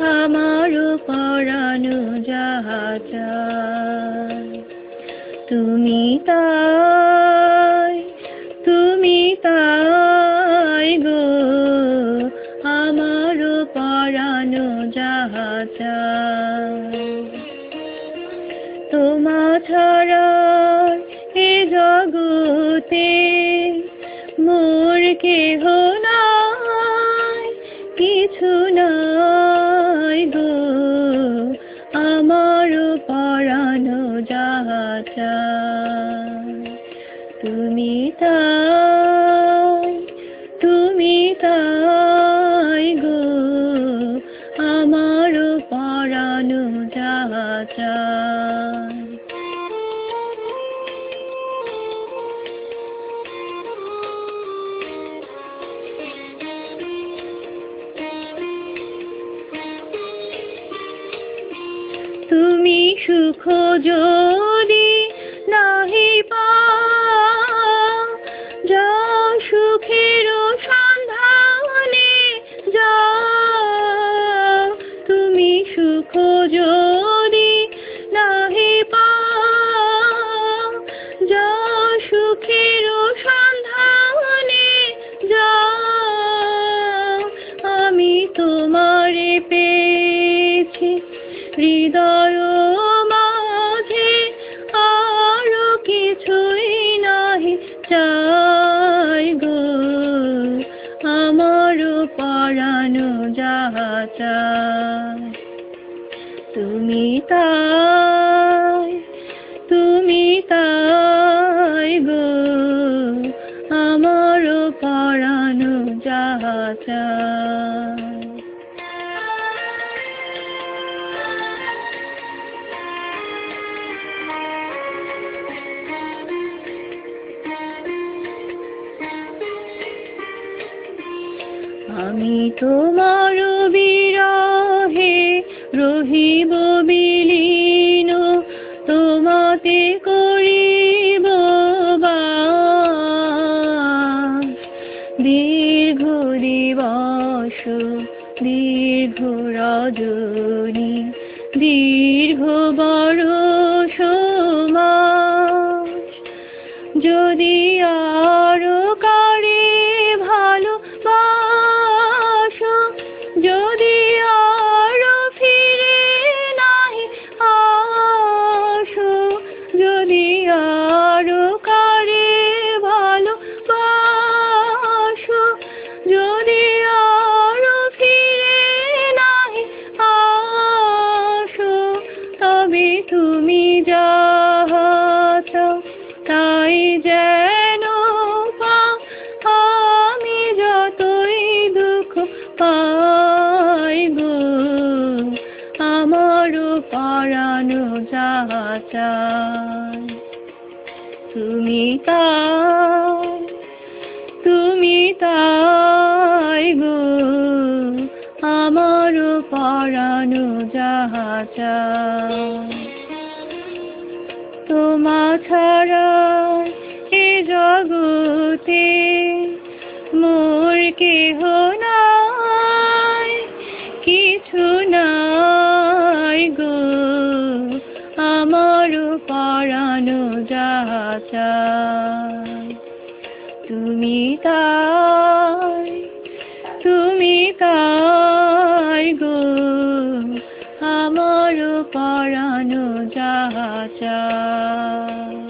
আমারও পরানো যাহা তুমি তাই তুমি তাই গো আমারও পরানো যাহা তোমা ছাড়া এ জগতে মোর কেহ চায়। তুমি তাই তুমি তাই গো আমার পরানো যাহা চায়। তুমি সুখ যদি যদি নাহি সুখের সন্ধানে যাও। আমি তোমারে পেয়েছি, হৃদয় মাঝে আরও কিছুই নাহি চাই গো। আমার পরানো যাহা তুমি তাই তুমি তাই গো। আমার পরানো যাহা আমি তোমার বিরহে রহিব বিলীন তোমাতে করিব। দীর্ঘ দিবস দীর্ঘ রজনী দীর্ঘ মাস যদি আরও কারে তুমি যাহা তাই যেন আমি যতই দুঃখ পাই গো আমারও পরানো যাহা তুমি তাই তুমি তাই। পরানো যাহা তোমা ছাড়া এ জগতে মোর কেহ নাই, কিছু নাই গো। আমার পরানো যাহা তুমি তাই তুমি তাই। পরানো যাহা চায়।